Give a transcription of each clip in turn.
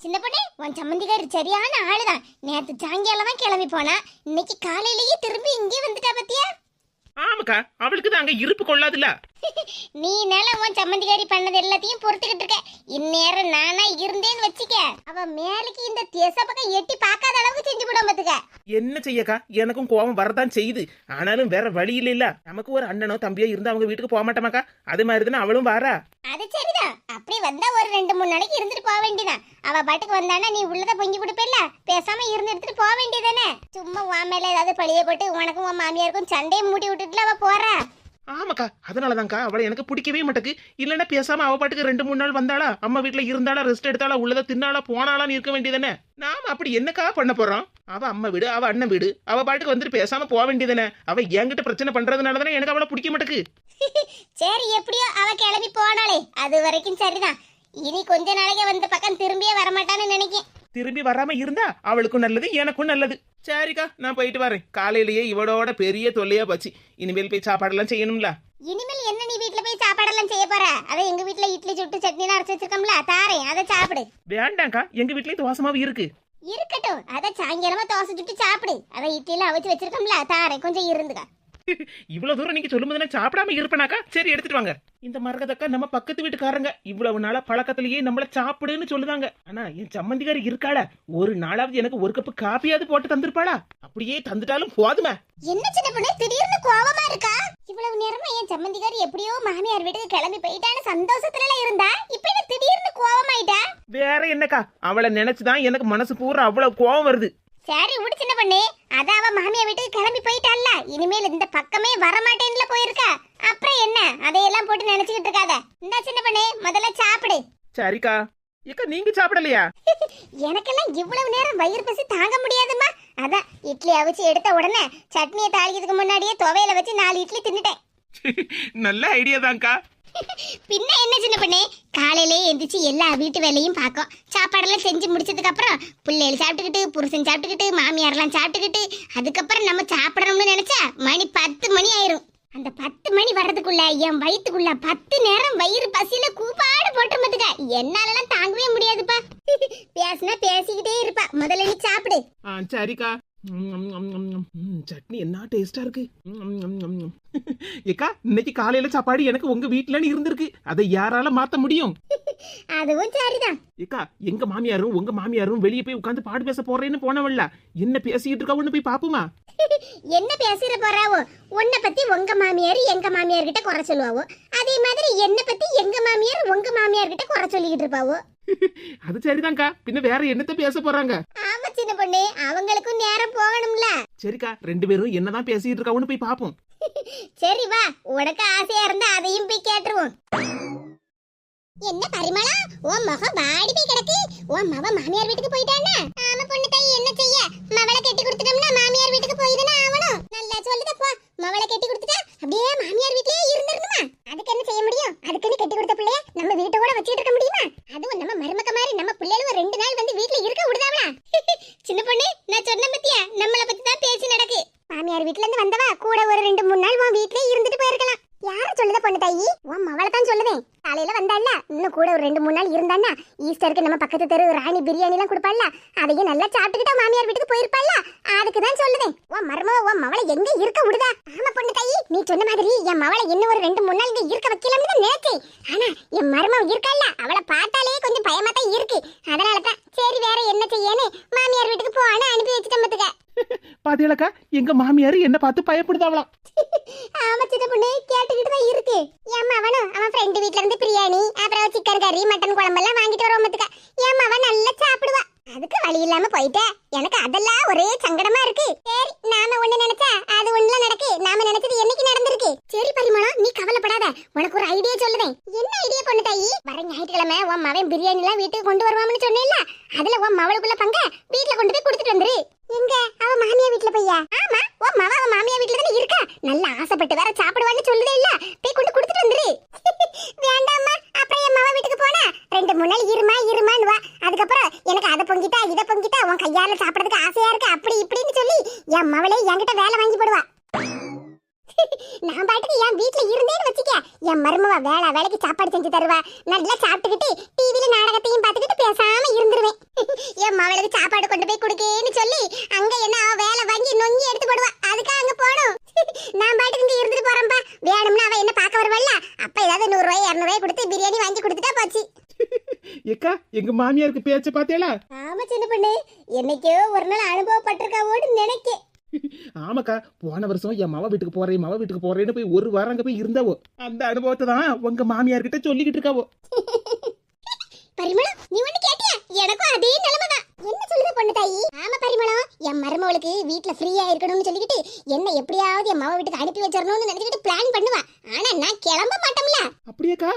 சின்ன பொண்ணே உன் சம்மந்திக்காரி சரியான ஆளுதான். நேத்து சாயங்காலம் தான் கிளம்பி போனா இன்னைக்கு காலையிலேயே திரும்பி இங்கே வந்துட்டா பத்தியா? ஆமாக்கா அவளுக்கு தான் அங்க இருப்பு கொள்ளாதுல்ல. நீ நாள உன் சம்மந்திக்காரி பண்ணது எல்லாத்தையும் பொறுத்துக்கிட்டு இருக்க. இந்நேரம் நானா இருந்தேன்னு வச்சுக்க. அவ மேலுக்கு இந்த தேச பக்கம் எட்டி பார்க்காத அளவுக்கு செஞ்சு விட பாத்துக்க. என்ன செய்யக்கா? எனக்கும் கோபம் வரதான் செய்யுது. ஆனாலும் வேற வழி இல்ல இல்ல நமக்கு ஒரு அண்ணனோ தம்பியோ இருந்து அவங்க வீட்டுக்கு போக மாட்டோமாக்கா? அது மாதிரி தானே அவளும் வாரா. அது சரிதான். அப்படி வந்தா ஒரு ரெண்டு மூணு நாளைக்கு இருந்துட்டு போக வேண்டியதான் அவ பாட்டுக்கு வந்தானா நீ உள்ளத பொங்கி கொடுப்பில்ல? பேசாம இருந்து எடுத்துட்டு போக வேண்டியதானே சும்மா உன் மேல ஏதாவது பழிய போட்டு உனக்கும் உன் மாமியாருக்கும் சண்டையை மூட்டி விட்டுட்டுல அவ போறா. ஆமாக்கா அதனாலதான்க்கா. அவளை எனக்கு பிடிக்கவே மாட்டேக்கு. இல்லைன்னா பேசாம அவ பாட்டுக்கு ரெண்டு மூணு நாள் வந்தாளா? அம்மா வீட்டுல இருந்தாளா? ரெஸ்ட் எடுத்தாளா? உள்ளத தின்னாளா? போனாலான்னு இருக்க வேண்டியதானே நாம அப்படி என்னக்கா பண்ண போறோம்? அவ அம்மா வீடு அவ அண்ணன் வீடு. அவ பாட்டுக்கு வந்துட்டு பேசாம போக வேண்டியதானே அவ என்கிட்ட பிரச்சனை பண்றதுனால தானே எனக்கு அவளை பிடிக்க மாட்டேக்கு. சரி எப்படியோ அவ கிளம்பி போனாளே. அது வரைக்கும் சரிதான். இனி கொஞ்ச நாளைக்கு வந்த பக்கம் திரும்பியே வரமாட்டான்னு நினைக்கேன். திரும்பி வராம இருந்தா அவளுக்கும் நல்லது எனக்கும் நல்லது. சரிக்கா நான் போயிட்டு வரேன். காலையிலேயே இவளோட பெரிய தொல்லையா போச்சு. இனிமேல் போய் சாப்பாடெல்லாம் செய்யணும்ல. இனிமேல் என்ன நீ வீட்ல போய் சாப்பாடெல்லாம் செய்ய போற? அதை எங்க வீட்ல இட்லி சுட்டு சட்னி அரைச்சு வச்சிருக்கோம்ல தாரேன். அதை சாப்பிடு. வேண்டாம்க்கா எங்க வீட்லயும் தோசமாவு இருக்கு. இருக்கட்டும். அதை சாயங்காலமா தோசை சுட்டு சாப்பிடு. அதை இட்லியில அவிச்சு வச்சிருக்கோம்ல தாரேன். கொஞ்சம் இருந்துக்க. இவ்வளவு தூரம் நீங்க சொல்லும்போது சாப்பிடாம இருப்பேனாக்கா? சரி எடுத்துட்டு வாங்க. இந்த மரகதக்கா நம்ம பக்கத்து வீட்டுக்காரங்க. இவ்வளவு நாளா பழக்கத்திலேயே நம்மள சாப்பிடுன்னு சொல்லுதாங்க. ஆனா என் சம்மந்திகாரி இருக்காள. ஒரு நாளாவது எனக்கு ஒரு கப்பு காப்பியாவது போட்டு தந்திருப்பாளா? அப்படியே தந்துட்டாலும் போதுமே. என்ன சின்ன பொண்ணு திடீர்னு கோவமா இருக்கா? இவ்வளவு நேரமா என் சம்மந்திக்காரி எப்படியோ மாமியார் வீட்டுக்கு கிளம்பி போயிட்டான்னு சந்தோஷத்துல இருந்தா? இப்ப என்ன திடீர்னு கோவமாயிட்டா? வேற என்னக்கா? அவளை நினைச்சுதான் எனக்கு மனசு பூரா அவ்வளவு கோவம் வருது. சரி விடு சின்ன பொண்ணு. அதான் அவ மாமியார் வீட்டுக்கு கிளம்பி போயிட்டாள்ல இனிமேல் இந்த பக்கமே வரமாட்டேன்ல போயிருக்கா. அப்புறம் என்ன? அதையெல்லாம் போட்டு நினைச்சுக்கிட்டு இருக்காத. இந்த சின்ன பொண்ணு முதல்ல சாப்பிடு. சரிக்கா. ஏக்கா நீங்க சாப்பிடலையா? எனக்கெல்லாம் இவ்வளவு நேரம் வயிறு பசி தாங்க முடியாதும்மா. அதான் இட்லி அவிச்சு எடுத்த உடனே சட்னியை தாளிக்கிறதுக்கு முன்னாடியே துவையில வச்சு நாலு இட்லி தின்னுட்டேன். நல்ல ஐடியா தான்க்கா. பின்ன என்ன சின்ன பண்ணு? காலையிலே எந்திரிச்சு எல்லா வீட்டு வேலையும் பார்க்கும். சாப்பாடெல்லாம் செஞ்சு முடிச்சதுக்கு அப்புறம் பிள்ளைகள் சாப்பிட்டுக்கிட்டு புருஷன் சாப்பிட்டுக்கிட்டு மாமியாரெல்லாம் சாப்பிட்டுக்கிட்டு அதுக்கப்புறம் நம்ம சாப்பிடணும்னு நினைச்சா மணி பத்து மணி ஆயிரும். அந்த பத்து மணி வர்றதுக்குள்ள என் வயிற்றுக்குள்ள பத்து நேரம் வயிறு பசியில கூப்பாடு போட்டு மத்துக்க என்னாலலாம் தாங்கவே முடியாதுப்பா. பேசுனா பேசிக்கிட்டே இருப்பா. முதல்ல நீ சாப்பிடு. சரிக்கா. சட்னி என்ன டேஸ்டா இருக்கு. ஏக்கா இன்னைக்கு காலையில சாப்பாடு எனக்கு உங்க வீட்டுலன்னு இருந்திருக்கு. அதை யாரால மாத்த முடியும்? அதுவும் சரிதான். ஏக்கா எங்க மாமியாரும் உங்க மாமியாரும் வெளியே போய் உட்காந்து பாடு பேச போறேன்னு போனவள்ல. என்ன பேசிக்கிட்டு இருக்கா போய் பாப்போமா? என்ன பேசுற போறாவோ? உன்னை பத்தி உங்க மாமியார் எங்க மாமியார் கிட்ட குறை சொல்லுவாவோ? அதே மாதிரி என்ன பத்தி எங்க மாமியார் உங்க மாமியார் கிட்ட குறை சொல்லிக்கிட்டு இருப்பாவோ? அது சரிதான்க்கா. பின்ன வேற என்னத்த பேச போறாங்க? ஆமா சின்ன பொண்ணு. அவங்களுக்கும் நேரம் போகணும்ல. சரிக்கா ரெண்டு பேரும் என்னதான் பேசிட்டு இருக்காவுன்னு போய் பாப்போம். சரி வா. உனக்கு ஆசையா இருந்தா அதையும் போய் கேட்டுருவோம். என்ன பரிமளா? உன் முகம் வாடி போய் கிடக்கு. உன் மவ மாமியார் வீட்டுக்கு போயிட்டானா. ஆமா பொண்ணு தாய் என்ன செய்ய? மவளை கட்டி கொடுத்துட்டோம்னா மாமியார் வீட்டுக்கு போய் தானே ஆகணும் நல்லா சொல்லுத போ. மவளை கட்டி கொடுத்துட்டா அப்படியே மாமியார் வீட்லயே இருந்திருந்துமா அதுக்கு என்ன செய்ய முடியும்? அதுக்குன்னு கட்டி கொடுத்த பிள்ளைய நம்ம வீட்டை கூட வச்சுட்டு இருக்க முடியுமா? அதுவும் நம்ம மருமக்க மாதிரி நம்ம பிள்ளைகளும் ரெண்டு நாள் வந்து வீட்டுல இருக்க விடுதாவளா? சின்ன பொண்ணு நான் சொன்ன பத்தியா? நம்மள பத்தி தான் பேசி நடக்கு. மாமியார் வீட்ல இருந்து வந்தவா? கூட ஒரு ரெண்டு மூணு நாள் உன் வீட்லயே இருந்துட்டு போயிருக்கலாம். யார சொல்லுத பொண்ணு தாயி? உன் மவளை தான் சொல்லுதேன் காலையில வந்தால இன்னும் கூட ஒரு ரெண்டு மூணு நாள் இருந்தான்னா? ஈஸ்டருக்கு நம்ம பக்கத்து தெரு ராணி பிரியாணி எல்லாம் கொடுப்பாள்ல? அதையும் நல்லா சாப்பிட்டுக்கிட்டா மாமியார் வீட்டுக்கு போயிருப்பாள்ல? அதுக்கு தான் சொல்லுதேன். உன் மருமவ உன் மவளை எங்க இருக்க விடுதா? ஆமா பொண்ணு தாயி. நீ சொன்ன மாதிரி என் மவளை இன்னும் ஒரு ரெண்டு மூணு நாள் இங்க இருக்க வைக்கலாம்னு தான் நினைச்சேன். ஆனா என் மருமவ இருக்கால்ல அவளை பார்த்தாலே கொஞ்சம் பயமா தான் இருக்கு. அதனால தான் சரி வேற என்ன செய்யன்னு மாமியார் வீட்டுக்கு போவான்னு அனுப்பி வச்சுட்டேன் பாத்துக்க. பாத்தீங்களக்கா எங்க மாமியாரு என்ன பார்த்து பயப்படுதாவலாம் ஆமா சின்ன பொண்ணு. கேட்டுக்கிட்டு தான் இருக்கு. ஏம்மா அவனும் அவன் ஃப்ரெண்டு வீட்ல இருந்து பிரியாணி அப்புறம் சிக்கன் கறி மட்டன் குழம்பு எல்லாம் வாங்கிட்டு வருவோமத்துக்க என் அவன் நல்லா சாப்பிடுவா. அதுக்கு வழி இல்லாம போயிட்டேன் எனக்கு அதெல்லாம் ஒரே சங்கடமா இருக்கு. சரி நாம ஒண்ணு நினைச்சா அது ஒண்ணுல நடக்கு. நாம நினைச்சது என்னைக்கு நடந்திருக்கு? சரி பரிமளம் நீ கவலைப்படாத. உனக்கு ஒரு ஐடியா சொல்லுவேன் என்ன ஐடியா பொண்ணு தாயி? வர ஞாயிற்றுக்கிழமை உன் மவன் பிரியாணி எல்லாம் வீட்டுக்கு கொண்டு வருவான்னு சொன்னேன்ல. அதுல உன் மவளுக்குள்ள பங்க வீட்டுல கொண்டு போய் கொடுத்துட்டு வந்துரு. எங்க? அவ மாமியா வீட்டுல போய்யா? ஆமா உன் மவ அவ மாமியா வீட்டுல தானே இருக்கா? நல்லா ஆசைப்பட்டு வேற சாப்பிடுவான்னு சொல்லுதே இல்ல போய் கொண்டு கொடுத்துட்டு வந்துரு வேண்டாம்மா அப்புறம் என் மவ வீட்டுக்கு போனா ரெண்டு மூணு நாள் இருமா இருமான்னு வா அதுக்கப்புறம் எனக்கு அதை பொங்கிட்டா இதை பொங்கிட்டா உன் கையால சாப்பிடறதுக்கு ஆசையா இருக்கு அப்படி இப்படின்னு சொல்லி என் மவளே என்கிட்ட வேலை வாங்கி போடுவா நான் பாட்டுக்கு என் வீட்ல இருந்தேன்னு வச்சுக்க என் மருமவ வேலை வேலைக்கு சாப்பாடு செஞ்சு தருவா? நல்லா சாப்பிட்டுக்கிட்டு டிவில நாடகத்தையும் பார்த்துக்கிட்டு பேசாம இருந்துருவேன். என் மவளுக்கு சாப்பாடு கொண்டு போய் கொடுக்கேன்னு சொல்லி அங்க என்ன அவ வேலை வாங்கி நொங்கி எடுத்து போடுவா. அதுக்காக அங்க போகணும். நான் பாட்டுக்கு இங்க இருந்துட்டு போறேன்பா. வேணும்னா அவ என்ன பார்க்க வருவல்ல? அப்ப ஏதாவது நூறு ரூபாய் இருநூறு ரூபாய் கொடுத்து பிரியாணி வாங்கி கொடுத்துட்டா போச்சு. ஏக்கா எங்க மாமியாருக்கு பேச்ச பாத்தியாளா ஆமா சின்ன பொண்ணு. என்னைக்கோ ஒரு நாள் அனுபவப்பட்டிருக்காவோடு நினைக்கேன். ஆமாக்கா போன வருஷம் என் மவ வீட்டுக்கு போறேன் மவ வீட்டுக்கு போறேன்னு போய் ஒரு வாரம் அங்க போய் இருந்தாவோ? அந்த அனுபவத்தை தான் உங்க மாமியார் கிட்ட சொல்லிக்கிட்டு இருக்காவோ? பரிமளம் நீ ஒண்ணு கேட்டியா? எனக்கும் அதே நிலைமைதான் என்ன சொல்லுத பொண்ணு தாயி? ஆமா பரிமளம் என் மருமவளுக்கு வீட்ல ஃப்ரீயா இருக்கணும்னு சொல்லிக்கிட்டு என்ன எப்படியாவது என் மாவ வீட்டுக்கு அனுப்பி வச்சிடணும்னு நினைச்சிட்டு பிளான் பண்ணுவா. ஆனா நான் கிளம்ப மாட்டோம்ல அப்படியேக்கா?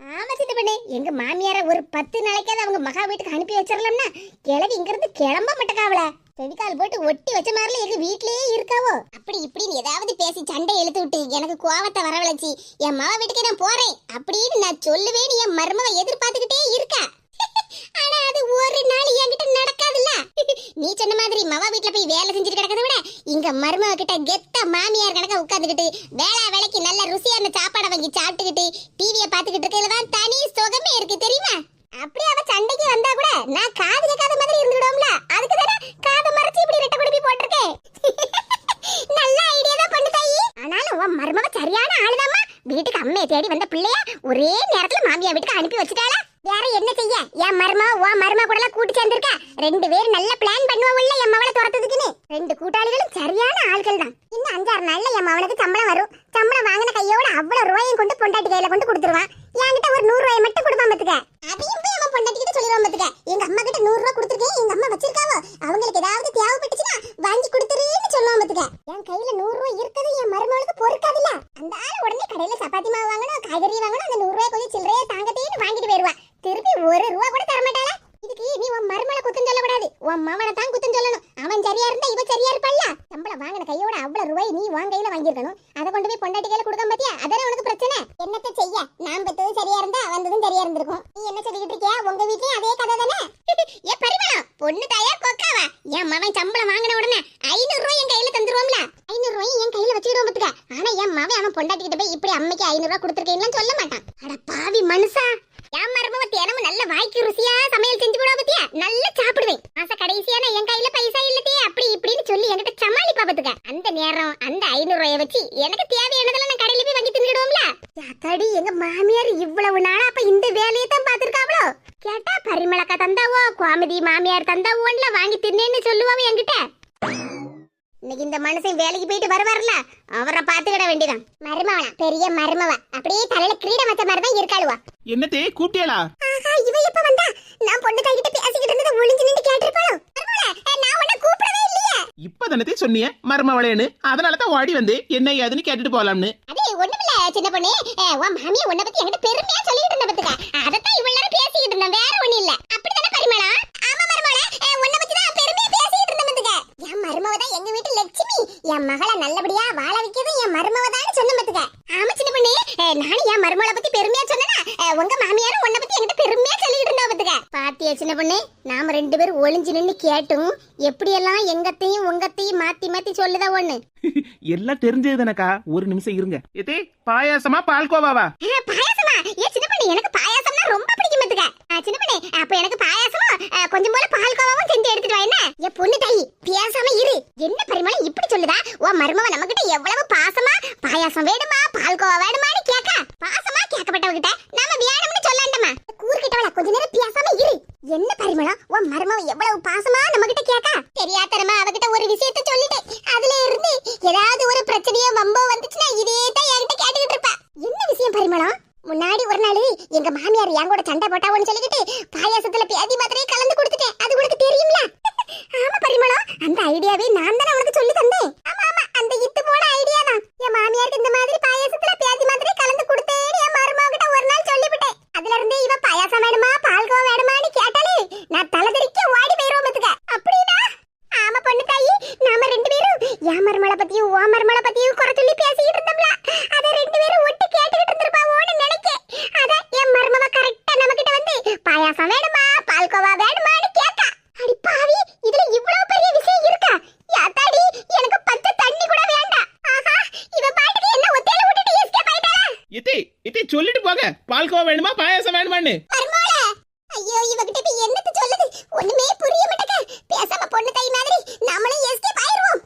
ஆமா சித்த பண்ணு எங்க மாமியார ஒரு பத்து நாளைக்காவது அவங்க மகா வீட்டுக்கு அனுப்பி வச்சிடலாம்னா கிளவி இங்க இருந்து கிளம்ப மாட்டேக்காவல செடிக்கால் போட்டு ஒட்டி வச்ச மாதிரில எங்க வீட்லயே இருக்காவோ? அப்படி இப்படின்னு ஏதாவது பேசி சண்டை இழுத்து விட்டு எனக்கு கோவத்தை வரவழைச்சு என் மாவ வீட்டுக்கு நான் போறேன் அப்படின்னு நான் சொல்லுவேன்னு என் மருமவ எதிர்பார்த்துக்கிட்டே இருக்கா. ஆனா அது ஒரு நாள் என்கிட்ட நடக்காதுல்ல. நீ சொன்ன மாதிரி மவ வீட்டுல போய் வேலை செஞ்சுட்டு கிடக்கறத விட இங்க மருமவ கிட்ட கெத்த மாமியார் கணக்க உட்காந்துக்கிட்டு வேளா வேலைக்கு நல்ல ருசியான சாப்பாடை வாங்கி சாப்பிட்டுக்கிட்டு டிவியை பார்த்துக்கிட்டு இருக்கிறதுல தான் தனி சுகமே இருக்கு தெரியுமா? அப்படி அவ சண்டைக்கு வந்தா கூட நான் காது கேட்காத மாதிரி இருந்துடுவோம்ல அதுக்கு தானே காதை மறைச்சு இப்படி ரெட்டை குடுப்பி போட்டிருக்கேன் நல்ல ஐடியா தான் பண்ணு தாயி மருமக சரியான ஆளுதாம்மா. வீட்டுக்கு அம்மையை தேடி வந்த பிள்ளைய ஒரே நேரத்துல மாமியா வீட்டுக்கு அனுப்பி வச்சுட்டாளா? வேற என்ன செய்ய? என் மருமா உன் மருமா கூட எல்லாம் கூட்டு சேர்ந்திருக்கா. ரெண்டு பேரும் நல்ல பிளான் பண்ணுவாங்கல்ல என் மவளை துரத்துக்குன்னு ரெண்டு கூட்டாளிகளும் சரியான ஆள்கள் தான் இன்னும் அஞ்சாறு நாள்ல என் மவளுக்கு சம்பளம் வரும். சம்பளம் வாங்கின கையோட அவ்வளவு ரூபாயும் கொண்டு பொண்டாட்டி கையில கொண்டு கொடுத்துருவான். என்கிட்ட ஒரு நூறு ரூபாய் மட்டும் கொடுப்பான் பாத்துக்க. அதையும் போய் அவன் பொண்டாட்டி கிட்ட சொல்லிடுவான் பாத்துக்க. எங்க அம்மா கிட்ட நூறு ரூபாய் கொடுத்துருக்கேன் எங்க அம்மா வச்சிருக்காவோ? அவங்களுக்கு ஏதாவது தேவைப்பட்டுச்சுன்னா வாங்கி கொடுத்துருன்னு சொல்லுவான் பாத்துக்க. என் கையில நூறு ரூபாய் இருக்குது என் மருமகளுக்கு பொறுக்காதுல்ல அந்த ஆள் உடனே கடையில சப்பாத்தி மாவு வாங்கணும் காய்கறி வாங்கணும் அந்த நூறு ரூபாய் கொஞ்சம் சில்லறையா தாங்கத்தேன்னு வாங்கிட்டு போயிருவா திருப்பி ஒரு ரூபா கூட தர மாட்டாளா இதுக்கு நீ உன் மருமலை குத்தம் சொல்லக்கூடாது உன் மவனை தான் குத்தம் சொல்லணும் அவன் சரியா இருந்தா இவ சரியா இருப்பல்ல சம்பளம் வாங்கின கையோட அவ்வளவு ரூபாய் நீ உன் கையில வாங்கியிருக்கணும். அதை கொண்டு போய் பொண்டாட்டி கையில கொடுக்க பாத்தியா? அதானே உனக்கு பிரச்சனை? என்னத்த செய்ய? நான் பெத்ததும் சரியா இருந்தா வந்ததும் சரியா இருந்திருக்கும். நீ என்ன சொல்லிட்டு இருக்கியா? உங்க வீட்லயும் அதே கதை தானே? ஏ பரிமளம் பொண்ணு தாயா கொக்காவா? என் மவன் சம்பளம் வாங்கின உடனே ஐநூறு ரூபாய் என் கையில தந்துருவோம்ல. ஐநூறு ரூபாய் என் கையில வச்சுக்கிடுவோம் பத்துக்க. ஆனா என் மவன் அவன் பொண்டாட்டி கிட்ட போய் இப்படி அம்மைக்கு ஐநூறு ரூபாய் கொடுத்துருக்கீங்கன்னு சொல்ல மாட்டான். அட பாவி மனுஷா என் மருமவ தினமும் நல்ல வாய்க்கு ருசியா சமையல் செஞ்சு போடுவா பத்தியா நல்லா சாப்பிடுவேன் மாச கடைசியா நான் என் கையில பைசா இல்லதே அப்படி இப்படின்னு சொல்லி என்கிட்ட சமாளிப்பா பாத்துக்க அந்த நேரம் அந்த ஐநூறு ரூபாய வச்சு எனக்கு தேவையானதெல்லாம் நான் கடையில போய் வாங்கி தின்னுடுவோம்ல அத்தாடி எங்க மாமியார் இவ்வளவு நாளா அப்ப இந்த வேலையை தான் பாத்துருக்காவளோ கேட்டா பரிமளக்கா தந்தாவோ கோமதி மாமியார் தந்தாவோன்ல வாங்கி தின்னேன்னு சொல்லுவாவோ என்கிட்ட. இன்னைக்கு இந்த மனுஷன் வேலைக்கு போயிட்டு வருவார்ல அவரை பாத்துக்கிட வேண்டியதான் மருமவனா பெரிய மருமவ. அப்படியே தலையில கிரீடம் வச்ச மாதிரி தான் இருக்காளுவா. என்னத்தே கூப்பிட்டியாளா? ஆஹா இவ எப்ப வந்தா? நான் பொண்ணு கைகிட்ட பேசிக்கிட்டு இருந்ததை ஒளிஞ்சு நின்று கேட்டிருப்பாளோ? மருமவளே, நான் உன்னை கூப்பிடவே இல்லையே. இப்பதானே சொன்னிய மருமவளேன்னு. அதனால தான் ஓடி வந்து என்ன ஏதுன்னு கேட்டுட்டு போலாம்னு. அது ஒண்ணுமில்ல சின்ன பொண்ணு. உன் மாமியா உன்னை பத்தி என்கிட்ட பெருமையா சொல்லிட்டு இருந்த பத்துக்க. அதத்தான் இவ்வளவு நேரம் பேசிக்கிட்டு இருந்தேன் வேற ஒண்ணு இல்ல அப்படிதானே பரிமளா ஆமா மருமகளே அஹ், உன்னை பத்தி தான் பெருமையா பேசிக்கிட்டு இருந்த பத்துக்க என் மருமவ தான் எங்க வீட்டு லட்சுமி என் மகளை நல்லபடியா வாழ வைக்கிறது என் மருமவ தான் சொன்ன பத்துக்க ஆமா சின்ன பொண்ணு அஹ், நானும் என் மருமகளை பத்தி பெருமையா சொன்னேனா அஹ், உங்க மாமியாரும் உன்னை பத்தி என்கிட்ட பெருமையா சொல்லிட்டு இருந்தா பத்துக்க பாத்தியா சின்ன பொண்ணு? நாம ரெண்டு பேரும் ஒளிஞ்சு நின்னு கேட்டும். எப்படியெல்லாம் எங்கத்தையும் உங்கத்தையும் மாத்தி மாத்தி சொல்லுதா ஒண்ணு? எல்லாம் தெரிஞ்சதுனக்கா ஒரு நிமிஷம் இருங்க. ஏத்தே பாயாசமா பால்கோவாவா? பாயாசமா? ஏ சின்ன பண்ணி எனக்கு பாயாசம்னா ரொம்ப பிடிக்கும் பாத்துக்க. சின்ன பண்ணி அப்ப எனக்கு பாயாசமும் ஆ, கொஞ்சம் போல பால் கோவாவும் செஞ்சு எடுத்துட்டு வா என்ன? ஏ பொண்ணு தாயி பேசாம இரு. என்ன பரிமாணம் இப்படி சொல்லுதா? உன் மருமவ நம்ம கிட்ட எவ்வளவு பாசமா பாயாசம் வேணுமா பால் கோவா வேணுமான்னு கேக்க பாசமா கேட்கப்பட்டவகிட்ட நாம வேணும்னு சொல்லாண்டமா கூறுகிட்டவள கொஞ்ச நேரம் பேசாம இரு என்ன பரிமளம் உன் மருமவ எவ்வளவு பாசமா நம்ம கிட்ட கேக்க? தெரியாதனமா அவகிட்ட ஒரு விஷயத்த சொல்லிட்டேன். அதுல இருந்து ஏதாவது ஒரு பிரச்சனையோ வம்போ வந்துச்சுன்னா இதே தான் என்கிட்ட கேட்டுக்கிட்டு இருப்பா. என்ன விஷயம் பரிமளம் முன்னாடி ஒரு நாள் எங்க மாமியார் என் கூட சண்டை போட்டாவோன்னு சொல்லிக்கிட்டு பாயாசத்துல பேதி மாத்திரையே கலந்து கொடுத்துட்டேன். அது உனக்கு தெரியும்ல? ஆமா பரிமளம் அந்த ஐடியாவே நான் தானே உனக்கு சொல்லி என் மருமலை பத்தியும் உன் மருமலை பத்தியும் குறை சொல்லி பேசிக்கிட்டு இருந்தோம்ல. அத ரெண்டு பேரும் ஒட்டு கேட்டுக்கிட்டு இருந்திருப்பாவோன்னு நினைக்க அத என் மருமவ கரெக்டா நம்ம கிட்ட வந்து பாயாசம் வேணுமா? பால்கோவா வேணுமான்னு கேட்டா அடி பாவி இதுல இவ்வளவு பெரிய விஷயம் இருக்கா? யாத்தாடி எனக்கு பத்து தண்ணி கூட வேண்டாம் ஆஹா இவ பாட்டுக்கு என்ன ஒத்தையில விட்டுட்டு எஸ்கேப் ஆயிட்டாளா? இத்தி இத்தி சொல்லிட்டு போங்க. பால்கோவா வேணுமா பாயாசம் வேணுமான்னு? ஐயோ இவகிட்ட இப்ப என்னத்து சொல்லுது? ஒண்ணுமே புரிய மாட்டேங்க பேசாம பொண்ணு தை மாதிரி நம்மளும் எஸ்கேப் ஆயிருவோம்.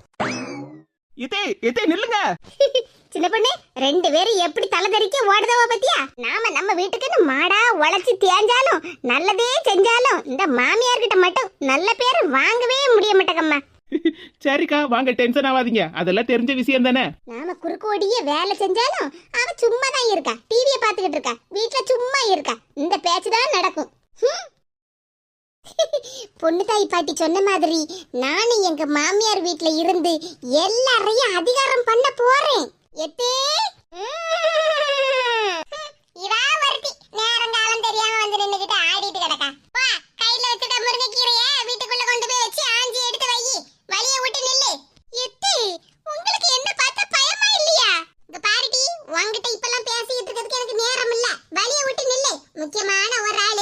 இதே இதே நில்லுங்க. சின்ன பொண்ணு ரெண்டு பேரும் எப்படி தலை தெறிக்க ஓடுதவ பத்தியா? நாம நம்ம வீட்டுக்குன்னு மாடா உழைச்சி தேஞ்சாலும் நல்லதே செஞ்சாலும் இந்த மாமியார் கிட்ட மட்டும் நல்ல பேர் வாங்கவே முடிய மாட்டேங்கம்மா. சரிக்கா வாங்க டென்ஷன் ஆகாதீங்க அதெல்லாம் தெரிஞ்ச விஷயம் தானே? நாம குறுக்கு ஓடியே வேலை செஞ்சாலும் அவ சும்மா தான் இருக்கா. டிவியை பார்த்துக்கிட்டு இருக்கா. வீட்ல சும்மா இருக்கா. இந்த பேச்சு தான் நடக்கும். ஹம். பொண்ணு தாய் பாட்டி சொன்ன மாதிரி நானும் எங்க மாமியார் வீட்டுல இருந்து எல்லாரையும் அதிகாரம் பண்ண போறேன். எத்தே? இவா நேரம் காலம் தெரியாம வந்து நின்னுகிட்டு ஆடிட்டு கிடக்கா. வா கையில வச்சுட்ட முருங்கைக்கீரைய வீட்டுக்குள்ள கொண்டு போய் வச்சு ஆஞ்சி எடுத்து வை. வழிய விட்டு நில்லு. எத்தே உங்களுக்கு என்ன பார்த்தா பயமா இல்லையா? இங்க பாருடி இப்பெல்லாம் பேசிட்டு இருக்கிறதுக்கு எனக்கு நேரம் இல்ல வழிய விட்டு நில்லு. முக்கியமான ஒரு ஆள்